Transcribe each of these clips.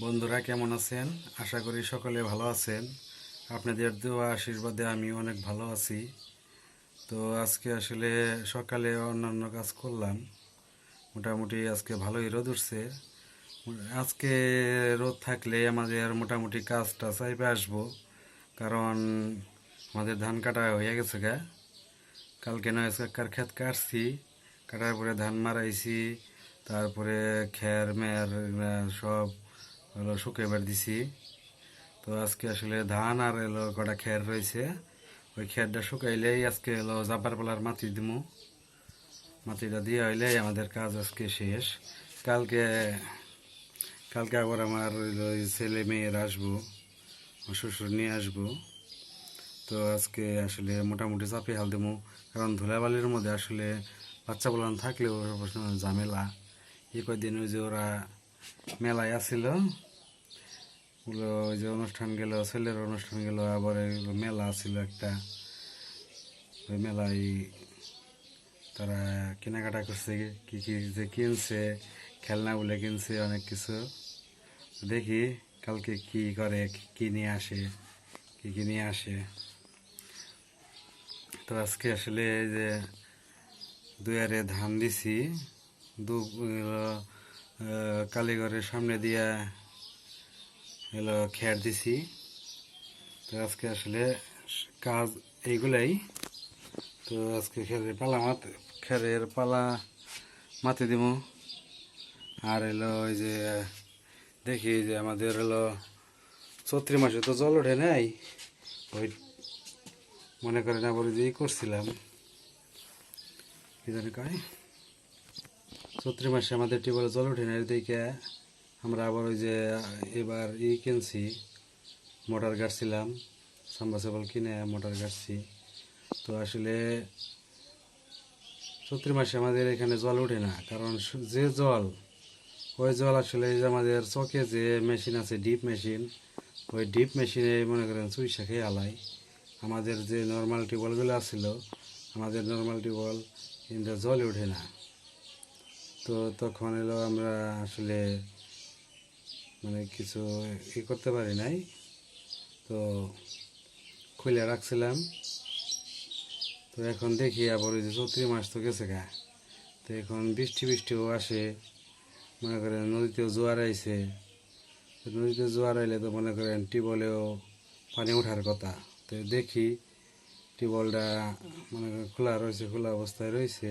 বন্ধুরা, কেমন আছেন? আশা করি সকলে ভালো আছেন। আপনাদের দেওয়া আশীর্বাদে আমি অনেক ভালো আছি। তো আজকে আসলে সকালে অন্যান্য কাজ করলাম। মোটামুটি আজকে ভালোই রোদ উঠছে। আজকে রোদ থাকলে আমাদের মোটামুটি কাজটা চাইপে আসব। কারণ আমাদের ধান কাটা হয়ে গেছে গা। কালকে নয় কাকার ক্ষেত কাটছি। কাটার পরে ধান মারাইছি। তারপরে খের, মের সব হলো শুকাইবার দিছি। তো আজকে আসলে ধান আর এলো কটা খের রয়েছে, ওই খেরটা শুকাইলেই আজকে এলো জাপার পালার মাটি দিমু। মাটিটা দিয়ে হইলেই আমাদের কাজ আজকে শেষ। কালকে কালকে আবার আমার এই ছেলে মেয়ের আসব শ্বশুর নিয়ে আসব। তো আজকে আসলে মোটামুটি চাপে হাল দেবো কারণ ধুলাবালির মধ্যে আসলে বাচ্চা বলান থাকলেও ঝামেলা। এই কয়দিন ওই যে ওরা মেলায় আসছিল ওগুলো ওই যে অনুষ্ঠান গেল, ছেলের অনুষ্ঠান গেল, আবার মেলা ছিল একটা। ওই মেলায় তারা কেনাকাটা করছে, কি কি যে কিনছে খেলনাগুলো কিনছে, অনেক কিছু। দেখি কালকে কি করে, কি নিয়ে আসে, কি কি নিয়ে আসে। তো আজকে আসলে যে দুয়ারে ধান দিছি দু কালীঘরের সামনে দিয়া এলো খের দিছি। তো আজকে আসলে কাজ এইগুলাই। তো আজকে খেরের পালা মাত খেরের পালা মাতে দিব আর এলো ওই যে, দেখি যে আমাদের হলো চৈত্রি মাসে তো জল ওঠে নাই। ওই মনে করেন আবার ওই যে করছিলাম। কি জানি কয়। চৈত্রি মাসে আমাদের টিউবওয়েলে জল ওঠে না দেখে আমরা আবার ওই যে এবার ই কিনছি, মোটর গাড়ছিলাম সাম্বাসেবল কিনে মোটর গাড়ছি তো আসলে চৈত্র মাসে আমাদের এখানে জল ওঠে না, কারণ যে জল, ওই জল আসলে আমাদের চকে যে মেশিন আছে, ডিপ মেশিন, ওই ডিপ মেশিনে মনে করেন চুইসা খেয়ে আলাই। আমাদের যে নর্মাল টিউবওয়েলগুলো আসছিল আমাদের নর্মাল টিউবওয়েল কিন্তু জল ওঠে না। তো তখন এলো আমরা আসলে মানে কিছু ই করতে পারি নাই। তো খুলে রাখছিলাম। তো এখন দেখি আবার ওই যে চৌত্রিশ মাস তো গেছে গা। তো এখন বৃষ্টি বৃষ্টিও আসে, মনে করেন নদীতেও জোয়ার আইছে। নদীতে জোয়ার আইলে তো মনে করেন টিউবওয়েলেও পানি ওঠার কথা। তো দেখি টিউবওয়েলটা মনে করেন খোলা রয়েছে, খোলা অবস্থায় রয়েছে।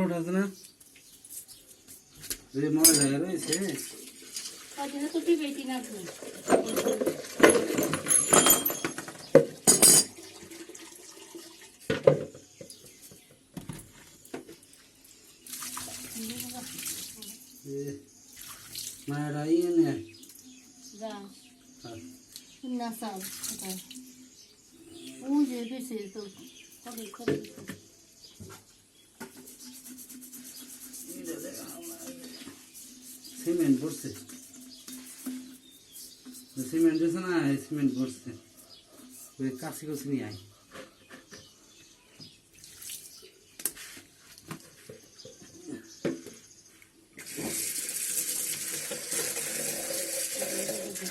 उठाते ये मर जाएगा इसे आज ना तो भी बेटी ना थी Nasıl? Unca bir şey tuttum. Cement से ना सीमेंट बोर्ड से काशी कुछ नहीं आई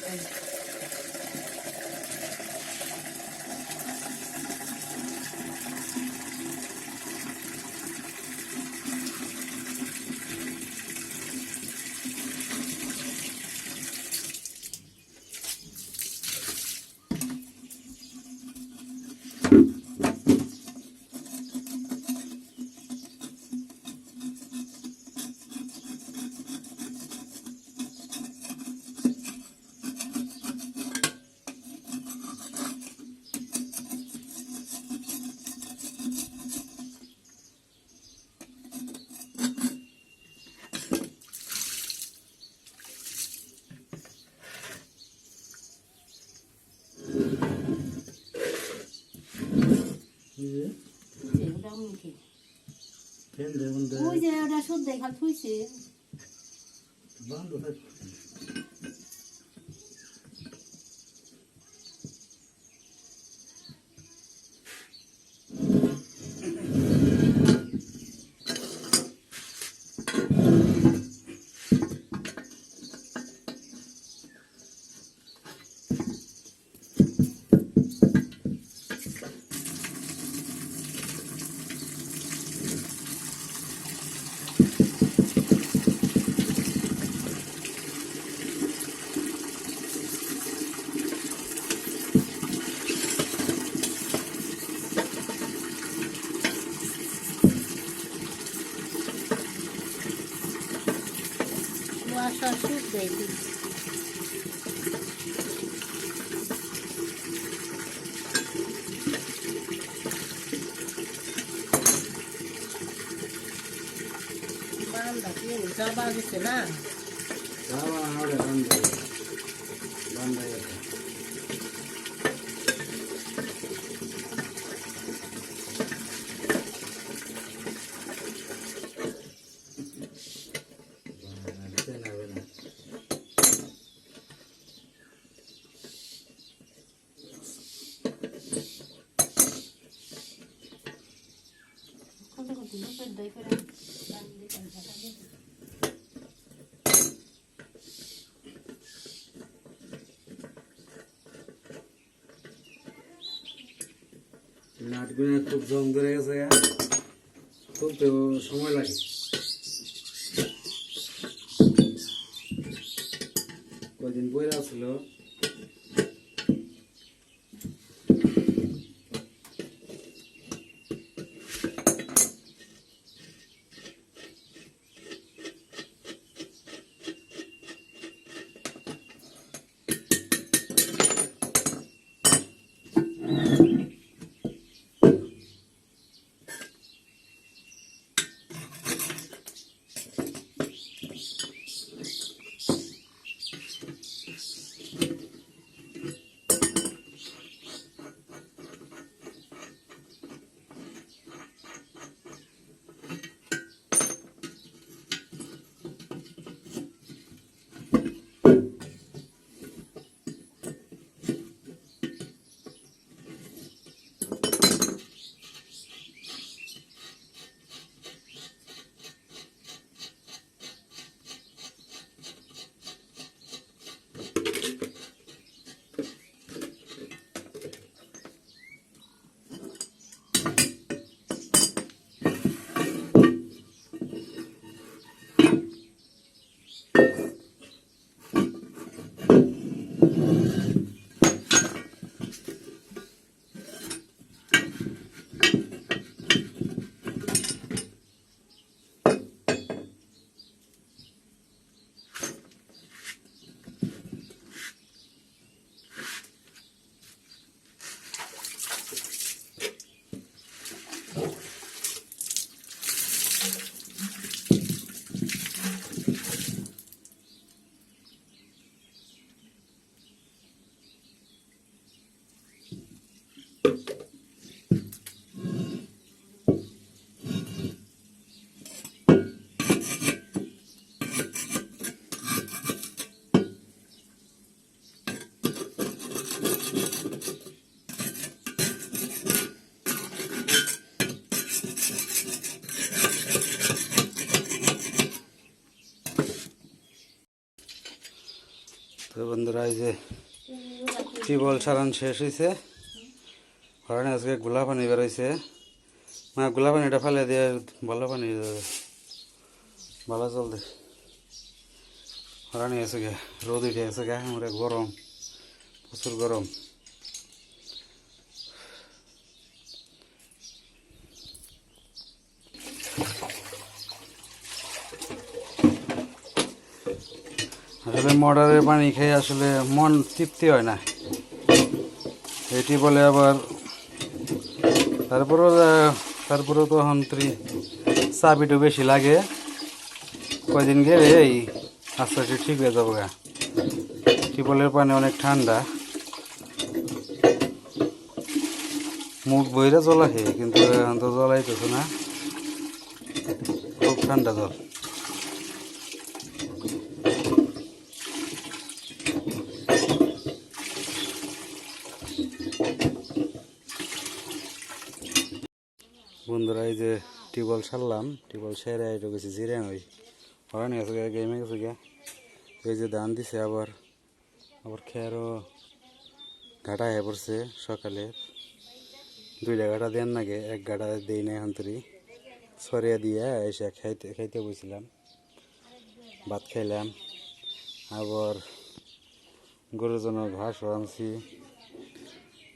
Thank you. ওই যে ওটা শুদ্ধ খাল থুইছে কি যাবা গেছে না? যাওয়া আরে বন্ধ বন্ধ গেছে কোনটা করতে পেট দাই করে নাটগুলো খুব জং ধরে গেছে। খুলতেও সময় লাগে কদিন বইরা ছিল তো বন্ধুরা, এই যে টিউবওয়েল সারান শেষ হয়েছে হরানি আজকে গোলা পানি বেরোইছে মা, গোলা পানিটা ফেলে দিয়ে ভালো পানি, ভালো জল দে আছে গে রোদ উঠে আছে গে আমরা গরম, প্রচুর গরম। আসলে মর্ডারের পানি খেয়ে আসলে মন তৃপ্তি হয় না। এটি বলে আবার, তারপরেও তারপরেও তো হন্ত্রী চাবিটা বেশি লাগে। কয়দিন গেলে এই আস্তে আস্তে ঠিক হয়ে যাব গা। টিউবওয়েলের পানি অনেক ঠান্ডা। মুখ বইরা জল আহে কিন্তু জল আইতেছে না। খুব ঠান্ডা জল। বন্ধুরা, এই যে টিউবওয়েল সারলাম টিউবওয়েল সেরে এটা গেছে জিরে ওই হরানি গেছে গা গেমে গেছে গা এই যে ধান দিছে আবার আবার খেয়ারও ঘাটা হয়ে পড়ছে সকালে। দুইটা ঘাটা দেন নাগে, এক ঘাটা দেই নাই হন্তরি। সরিয়া দিয়ে এসে খাইতে খাইতে বসছিলাম ভাত খাইলাম। আবার গরুর জন্য ঘাস আনছি।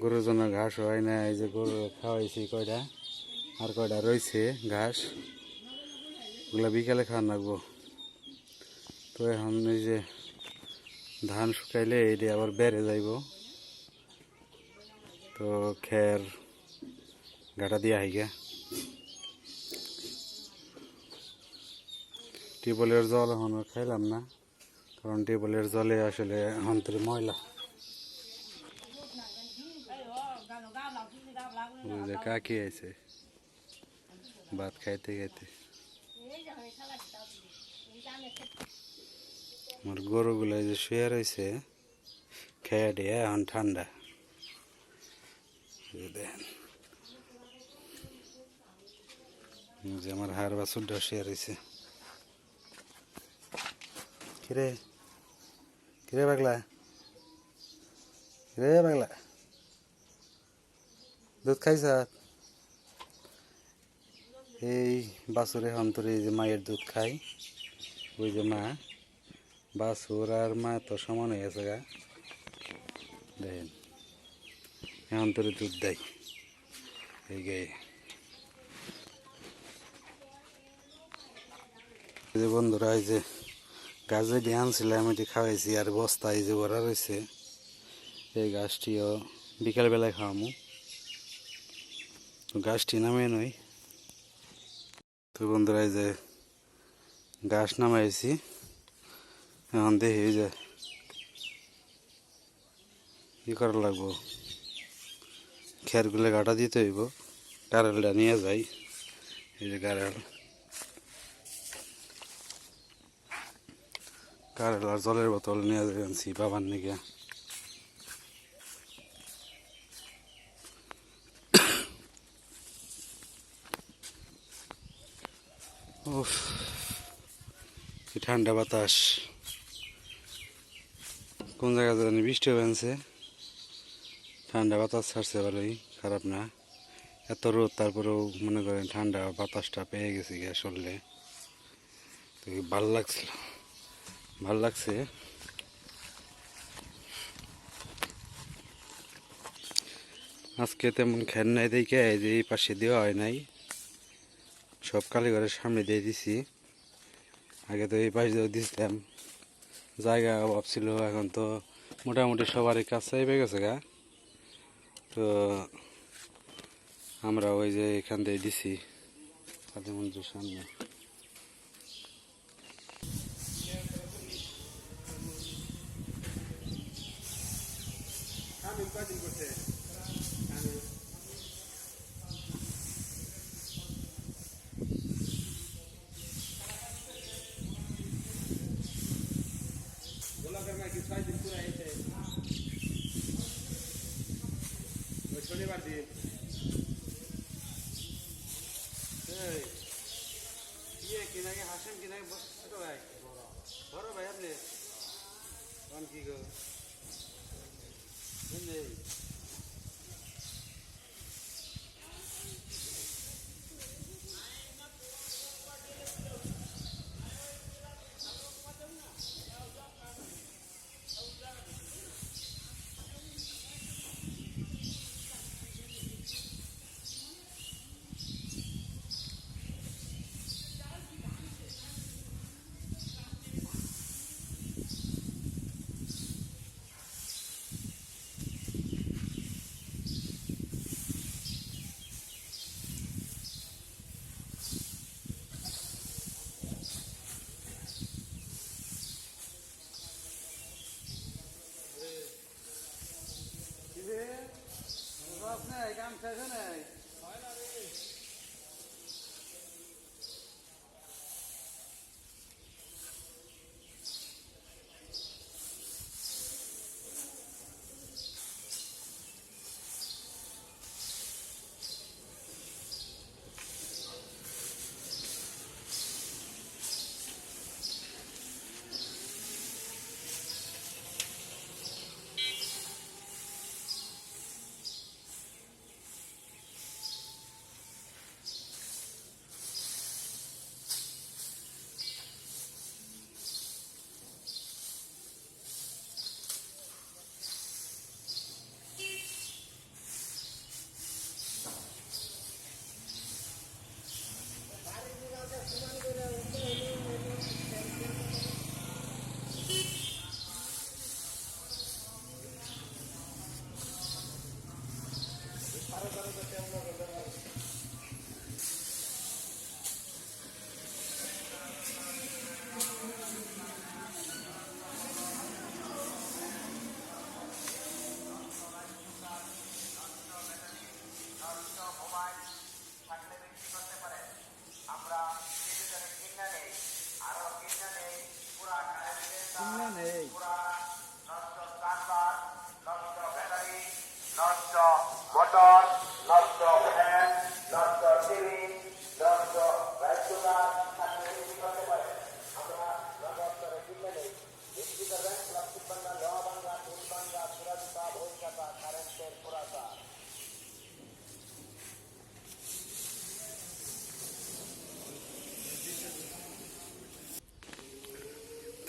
গরুর জন্য ঘাস হয় না এই যে গরু খাওয়াইছি কয়টা? আর কয়টা রয়েছে? ঘাস। ওগুলো বিকালে খাওয়ান লাগবো তো এখন এই যে ধান শুকাইলে এটি আবার বেড়ে যাইব। তো খের গাটা দিয়া আইগা। টিউবওয়েলের জল এখন খাইলাম না, কারণ টিউবওয়েলের জলে আসলে অন্তরে ময়লা। ওই যে কাকি আছে খাইতে খাইতে। আমার গরুগুলো যে শুয়ে রয়েছে খেয়ে দিয়ে এখন ঠান্ডা। দেখেন। যে আমার হাড় বাছুরটা শুয়ে রয়েছে কিরে? কিরে পাগলা? কিরে পাগলা? দুধ খাইছ? এই বাছুরে অন্তরে যে মায়ের দুধ খাই, ওই যে মা। বাছুর আর মা তো সমান হয়ে গেছে গা। দেখেন অন্তরে দুধ দেয়। এই গায়ে যে বন্ধুরা, এই যে গাছে দিয়ে আনছিলাম, এটি খাওয়াইছি, আর বস্তা এই যে ভরা রয়েছে। এই গাছটিও বিকালবেলায় খাওয়ামু। গাছটি নামে নই তো বন্ধুরা, এই যে গাছ নামাইছি। এখন দেখি, এই যে কি করা লাগবো? খেরগুলো গাটা দিতে হইব, গাড়ালটা নিয়ে যাই। এই যে গাড়াল। গাড়াল আর জলের বোতল নিয়ে যাই আনছি বাবার নাকি। উফ, কি ঠান্ডা বাতাস। কোন জায়গা জানি বৃষ্টি হয়েছে ঠান্ডা বাতাস ছাড়ছে ভালোই, খারাপ না। এত রোদ, তারপরেও মনে করেন ঠান্ডা বাতাসটা পেয়ে গেছি গ্যাস শরীরে। তো ভালো লাগছিল? ভালো লাগছে? আজকে তেমন খের নাই দেখে যে এই পাশে দেওয়া হয় নাই। সব কালীঘরের সামনে দিয়ে দিছি। আগে তো এই পাশ দিয়ে দিছিলাম। জায়গা অভাব ছিল, এখন তো মোটামুটি সবারই কাছে পেয়ে গেছে গা। তো আমরা ওই যে এখান দিয়ে দিছি কালী মন্দিরের সামনে শনিবার দিন ইয়ে কি নাকি হাসেন কি নাকি ছোট ভাই বড় ভাই আপনি কোন কি Gracias. Agora vamos até uma hora.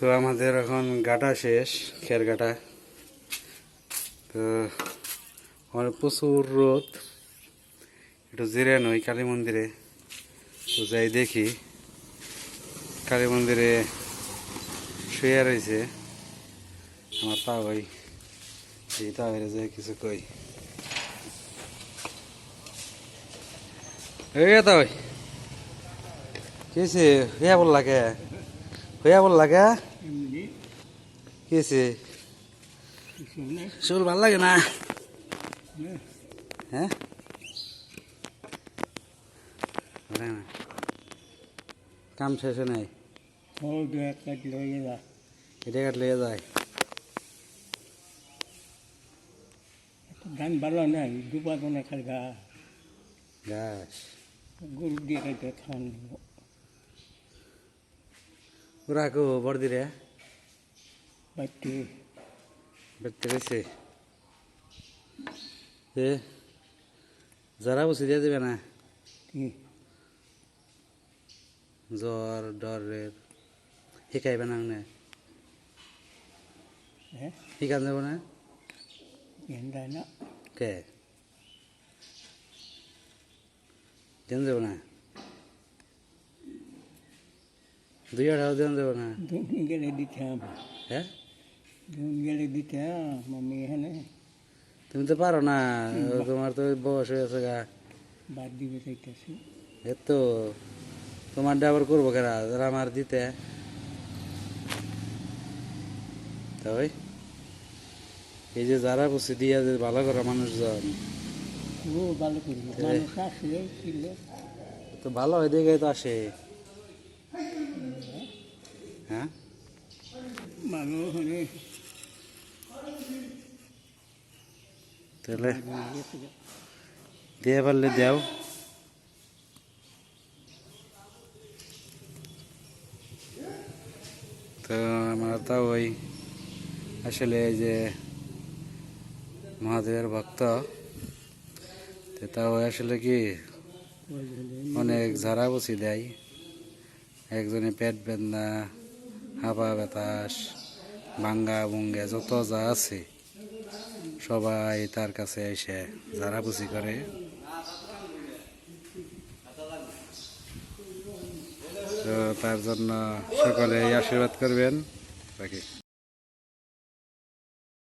তো আমাদের এখন গাটা শেষ, খের গাটা। তো আমার প্রচুর রোদ, একটু জিরে নই কালী মন্দিরে। তো যাই দেখি, কালী মন্দিরে শুয়ে রয়েছে। আমার তা ওই, এই তা হয়ে যে কিছু কই। এই তা ওই কেছে হইয়া বল লাগে, হইয়া বল লাগে। কেছে চুল ভালো লাগে না? হ্যাঁ? লাগে না। কাম শেষে নাই? এটা কাটলে যায়। ধান ভালো না দুবার কোনে খালগা গাছ গরু দিয়ে খাইতে খাওয়ান ওরা কো বড়দি রে বাড়তে বেড়তে গেছে এ যারা বসে দিয়ে দেবে না জ্বর ডরের শিকাইবে না মানে হ্যাঁ শিকান যাব না এন্দা না কে দেন যাব না দুই আড়াও দেন যাব না দুন দিতাম হ্যাঁ মামি এখানে। তুমি তো পারো না তোমার তো বয়স হয়েছে গা। বাদ দিবে চাইতেছি। এ তো তোমার আবার করব কেরা যারা আমার দিতে। তবে এই যে যারা বসে দিয়া যে ভালো করা মানুষজন। তো ভালো হয় দেখে তো আসে। হ্যাঁ। মানুষ তাহলে দিয়ে পারলে দেও। তো আমরা তো ওই আসলে এই যে মহাদেবের ভক্ত তাও আসলে কি অনেক ঝাড়া বসি দেয়। একজনে পেট বেদনা হাবা বাতাস, ভাঙ্গা বুঙ্গে যত যা আছে। সবাই তার কাছে এসে ঝাড়াপুছি করে। তো তার জন্য সকলে আশীর্বাদ করবেন। বাকি